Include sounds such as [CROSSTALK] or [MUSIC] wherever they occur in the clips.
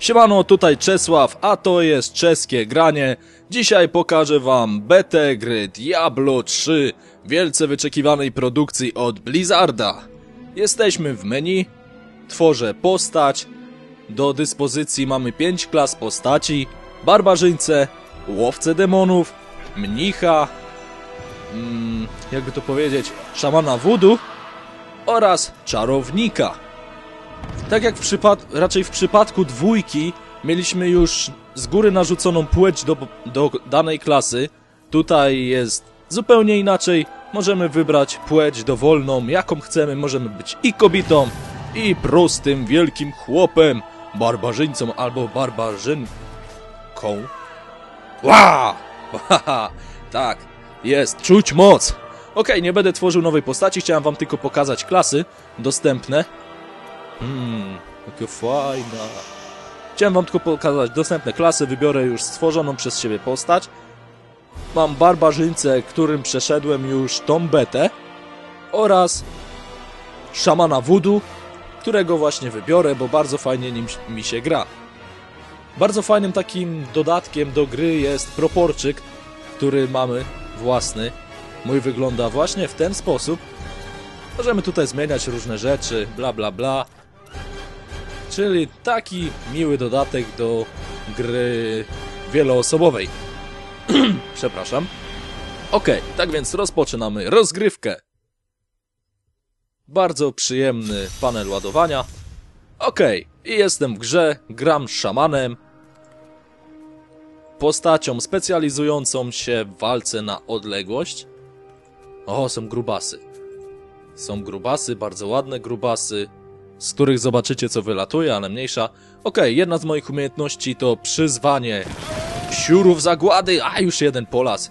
Siemano, tutaj Czesław, a to jest czeskie granie. Dzisiaj pokażę wam betę gry Diablo 3, wielce wyczekiwanej produkcji od Blizzarda. Jesteśmy w menu, tworzę postać, do dyspozycji mamy 5 klas postaci, barbarzyńcę, łowcę demonów, mnicha, mm, jakby to powiedzieć, szamana voodoo oraz czarownika. Tak jak w przypad... raczej w przypadku dwójki mieliśmy już z góry narzuconą płeć do, do danej klasy, tutaj jest zupełnie inaczej. Możemy wybrać płeć dowolną, jaką chcemy. Możemy być i kobietą, i prostym, wielkim chłopem, barbarzyńcą albo barbarzynką. Ła! Tak, jest, czuć moc. Okej, nie będę tworzył nowej postaci, chciałem wam tylko pokazać klasy dostępne. Hmm, jakie fajna. Chciałem wam tylko pokazać dostępne klasy, wybiorę już stworzoną przez siebie postać. Mam barbarzyńcę, którym przeszedłem już tą betę oraz szamana voodoo, którego właśnie wybiorę, bo bardzo fajnie nim mi się gra. Bardzo fajnym takim dodatkiem do gry jest proporczyk, który mamy własny. Mój wygląda właśnie w ten sposób. Możemy tutaj zmieniać różne rzeczy, bla bla bla. Czyli taki miły dodatek do gry wieloosobowej. [CLEARS THROAT] Przepraszam. Ok, tak więc rozpoczynamy rozgrywkę. Bardzo przyjemny panel ładowania. Ok, i jestem w grze, gram szamanem. Postacią specjalizującą się w walce na odległość. O, są grubasy. Są grubasy, bardzo ładne grubasy, z których zobaczycie co wylatuje, ale mniejsza. Okej, jedna z moich umiejętności to przyzwanie siurów zagłady, a już jeden polas.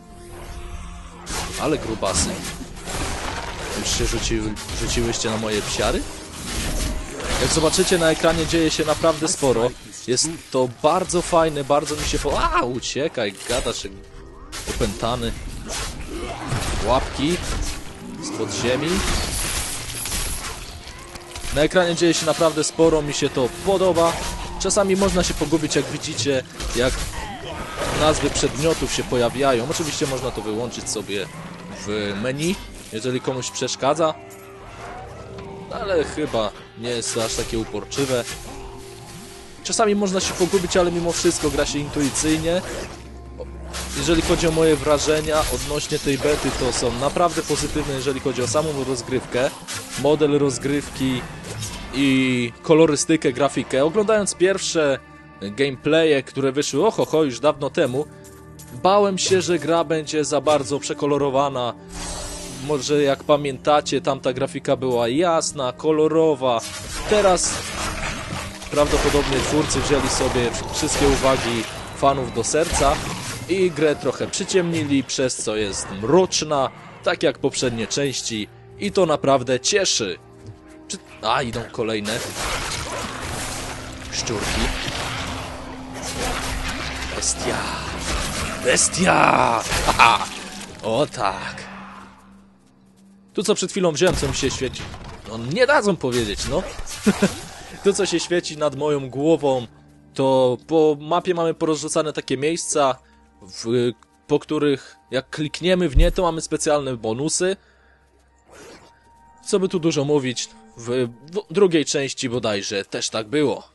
Ale grubasy. Już się rzuci, rzuciłyście na moje psiary? Jak zobaczycie na ekranie dzieje się naprawdę sporo. Jest to bardzo fajne, bardzo mi się po... A, uciekaj, gadasz opętany. Łapki spod ziemi. Na ekranie dzieje się naprawdę sporo, mi się to podoba. Czasami można się pogubić, jak widzicie, jak nazwy przedmiotów się pojawiają. Oczywiście można to wyłączyć sobie w menu, jeżeli komuś przeszkadza. Ale chyba nie jest aż takie uporczywe. Czasami można się pogubić, ale mimo wszystko gra się intuicyjnie. Jeżeli chodzi o moje wrażenia odnośnie tej bety, to są naprawdę pozytywne, jeżeli chodzi o samą rozgrywkę, model rozgrywki i kolorystykę, grafikę. Oglądając pierwsze gameplaye, które wyszły ohoho już dawno temu, bałem się, że gra będzie za bardzo przekolorowana. Może jak pamiętacie, tamta grafika była jasna, kolorowa. Teraz prawdopodobnie twórcy wzięli sobie wszystkie uwagi fanów do serca i grę trochę przyciemnili, przez co jest mroczna, tak jak poprzednie części i to naprawdę cieszy. Czy... A, idą kolejne szczurki. Bestia! Bestia! Haha! O tak! Tu co przed chwilą wziąłem, co mi się świeci. No nie dadzą powiedzieć, no. [LAUGHS] tu co się świeci nad moją głową, to po mapie mamy porozrzucane takie miejsca, w, po których jak klikniemy w nie, to mamy specjalne bonusy. Co by tu dużo mówić, w, w drugiej części bodajże też tak było.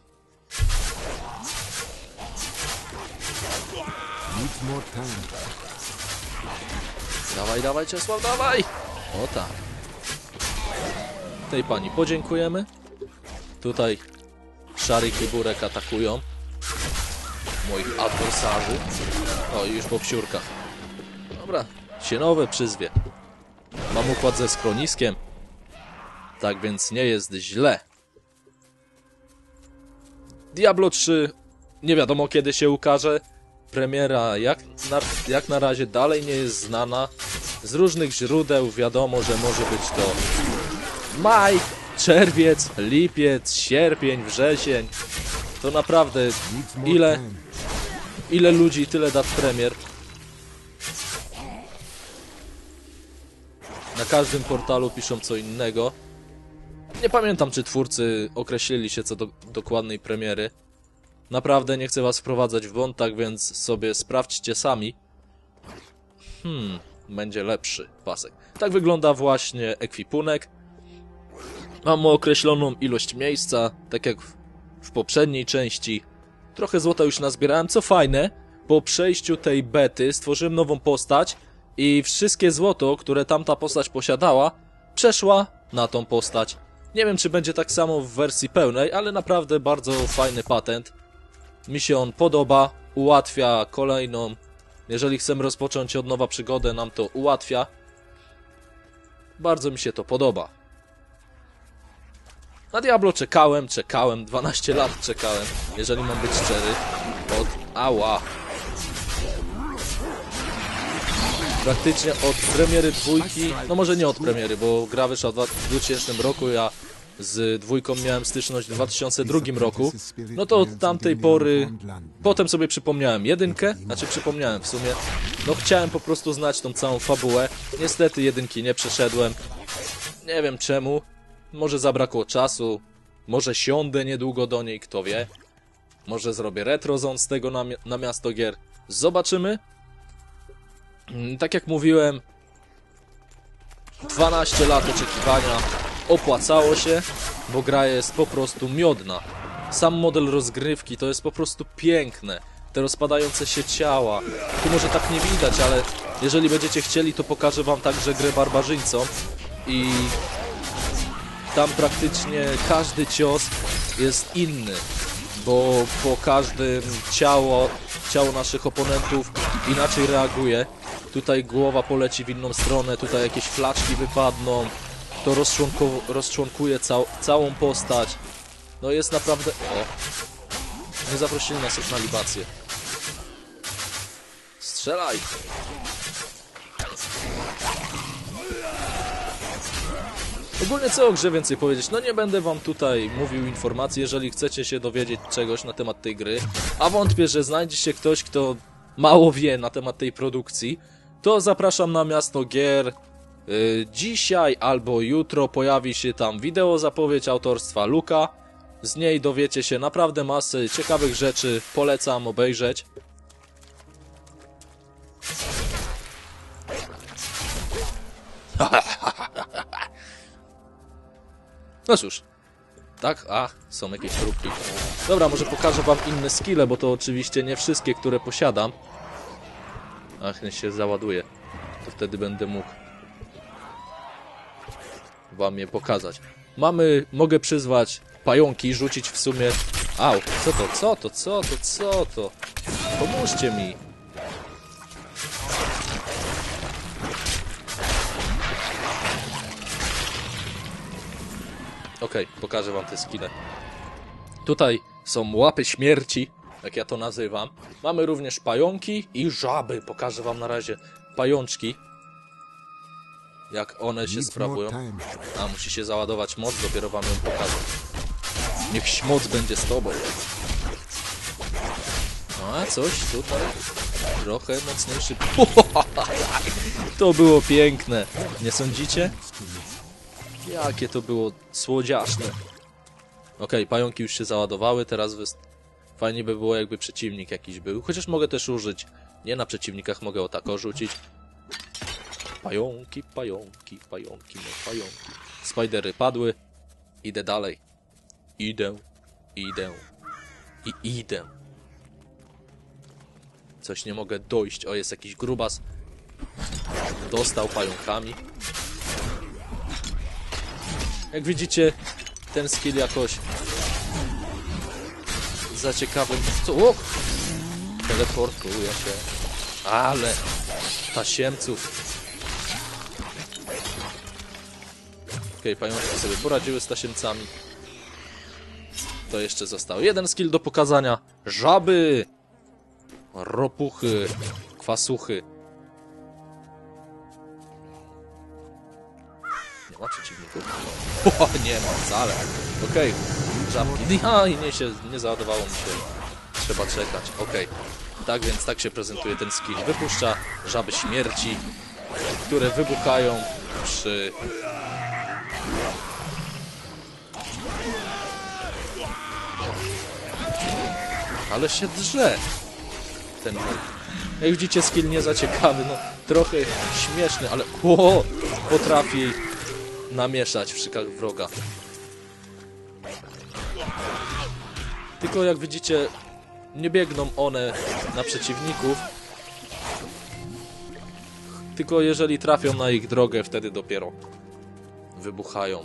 Dawaj, dawaj, Czesław, dawaj! O tak. Tej pani podziękujemy. Tutaj Szarik i Burek atakują moich adwersarzy. O, już po psiurkach. Dobra, się nowe przyzwie. Mam układ ze schroniskiem. Tak więc nie jest źle. Diablo 3 nie wiadomo kiedy się ukaże. Premiera jak na, jak na razie dalej nie jest znana. Z różnych źródeł wiadomo, że może być to maj, czerwiec, lipiec, sierpień, wrzesień. To naprawdę ile ile ludzi, tyle dat premier. Na każdym portalu piszą co innego. Nie pamiętam, czy twórcy określili się co do dokładnej premiery. Naprawdę nie chcę was wprowadzać w błąd, tak więc sobie sprawdźcie sami. Hmm, będzie lepszy pasek. Tak wygląda właśnie ekwipunek. Mamy określoną ilość miejsca, tak jak w poprzedniej części. Trochę złota już nazbierałem, co fajne, po przejściu tej bety stworzyłem nową postać i wszystkie złoto, które tamta postać posiadała, przeszła na tą postać. Nie wiem, czy będzie tak samo w wersji pełnej, ale naprawdę bardzo fajny patent. Mi się on podoba, ułatwia kolejną. Jeżeli chcemy rozpocząć od nowa przygodę, nam to ułatwia. Bardzo mi się to podoba. Na Diablo czekałem, czekałem, 12 lat czekałem, jeżeli mam być szczery. Od... Ała. Praktycznie od premiery dwójki, no może nie od premiery, bo gra wyszła w 2000 roku, ja z dwójką miałem styczność w 2002 roku, no to od tamtej pory potem sobie przypomniałem jedynkę, znaczy przypomniałem w sumie, no chciałem po prostu znać tą całą fabułę, niestety jedynki nie przeszedłem, nie wiem czemu, może zabrakło czasu, może siądę niedługo do niej, kto wie, może zrobię retrozon z tego na, na miasto gier, zobaczymy. Mm, Tak jak mówiłem, 12 lat oczekiwania opłacało się, bo gra jest po prostu miodna. Sam model rozgrywki to jest po prostu piękne. Te rozpadające się ciała. Tu może tak nie widać, ale jeżeli będziecie chcieli, to pokażę wam także grę barbarzyńcą i tam praktycznie każdy cios jest inny, bo po każdym ciało, ciało naszych oponentów inaczej reaguje. Tutaj głowa poleci w inną stronę, tutaj jakieś flaczki wypadną, to rozczłonkuje cał, całą postać. No jest naprawdę... O! Nie zaprosili nas na libację. Strzelaj! Ogólnie co o grze więcej powiedzieć? No nie będę wam tutaj mówił informacji, jeżeli chcecie się dowiedzieć czegoś na temat tej gry, a wątpię, że znajdzie się ktoś, kto mało wie na temat tej produkcji, to zapraszam na Miasto Gier. Yy, Dzisiaj albo jutro pojawi się tam wideo zapowiedź autorstwa Luka. Z niej dowiecie się naprawdę masy ciekawych rzeczy, polecam obejrzeć. [LAUGHS] No cóż. Tak? A, są jakieś trupki. Dobra, może pokażę wam inne skille, bo to oczywiście nie wszystkie, które posiadam. Ach, niech się załaduje. To wtedy będę mógł wam je pokazać. Mamy, mogę przyzwać pająki, rzucić w sumie... Au, co to, co to, co to, co to? Pomóżcie mi. Okej, pokażę wam te skille. Tutaj są łapy śmierci, jak ja to nazywam. Mamy również pająki i żaby. Pokażę wam na razie pajączki. Jak one się sprawują. A, musi się załadować moc, dopiero wam ją pokażę. Niech moc będzie z tobą. No, a coś tutaj trochę mocniejszy. [LAUGHS] To było piękne. Nie sądzicie? Jakie to było słodziaszne. Okej, pająki już się załadowały, teraz wyst... fajnie by było jakby przeciwnik jakiś był. Chociaż mogę też użyć, nie na przeciwnikach, mogę o tako rzucić. Pająki, pająki, pająki, no pająki. Spidery padły. Idę dalej. Idę, idę i idę. Coś nie mogę dojść. O, jest jakiś grubas. Dostał pająkami. Jak widzicie, ten skill jakoś za ciekawym... Co? O! Teleportuje się. Ale tasiemców. Okej, pajączki sobie poradziły z tasiemcami. To jeszcze został jeden skill do pokazania. Żaby! Ropuchy, kwasuchy. Ma przeciwników. [LAUGHS] O, nie ma wcale. Okej, żabki. [LAUGHS] Ja, i nie się, nie załadowało mi się. Trzeba czekać. Okej. Tak więc tak się prezentuje ten skill. Wypuszcza żaby śmierci, które wybuchają przy Ale się drze. Ten. Jak widzicie, skill nie za ciekawy, no trochę śmieszny, ale o, potrafi namieszać w szykach wroga. Tylko jak widzicie, nie biegną one na przeciwników, tylko jeżeli trafią na ich drogę, wtedy dopiero wybuchają.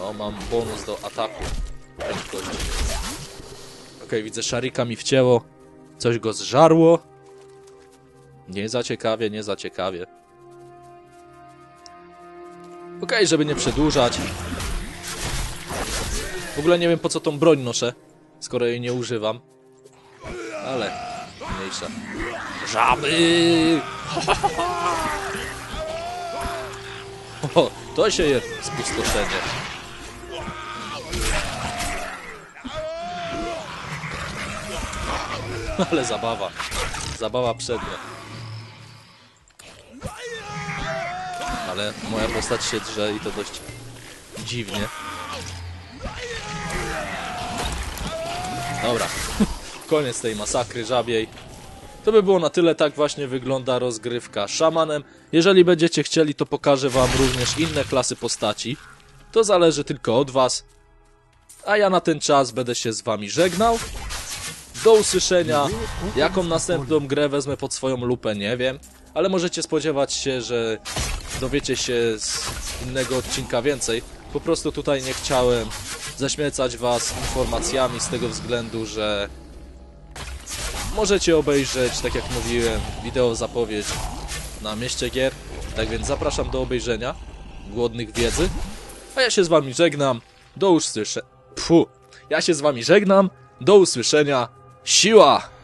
O, mam bonus do ataku. Okej, widzę szarika mi wcięło. Coś go zżarło. Nie za ciekawie, nie za ciekawie. Okej, żeby nie przedłużać. W ogóle nie wiem po co tą broń noszę, skoro jej nie używam. Ale mniejsza. Żaby! [LAUGHS] O, to się je spustoszenie. [LAUGHS] Ale zabawa. Zabawa przednia. Ale moja postać się drze i to dość dziwnie. Dobra. Koniec tej masakry żabiej. To by było na tyle, tak właśnie wygląda rozgrywka szamanem. Jeżeli będziecie chcieli, to pokażę wam również inne klasy postaci. To zależy tylko od was. A ja na ten czas będę się z wami żegnał. Do usłyszenia. Jaką następną grę wezmę pod swoją lupę, nie wiem. Ale możecie spodziewać się, że dowiecie się z innego odcinka więcej. Po prostu tutaj nie chciałem zaśmiecać was informacjami z tego względu, że możecie obejrzeć, tak jak mówiłem, wideo zapowiedź na mieście gier. Tak więc zapraszam do obejrzenia. Głodnych wiedzy. A ja się z wami żegnam. Do usłyszenia. Pfu. Ja się z wami żegnam. Do usłyszenia. Siła!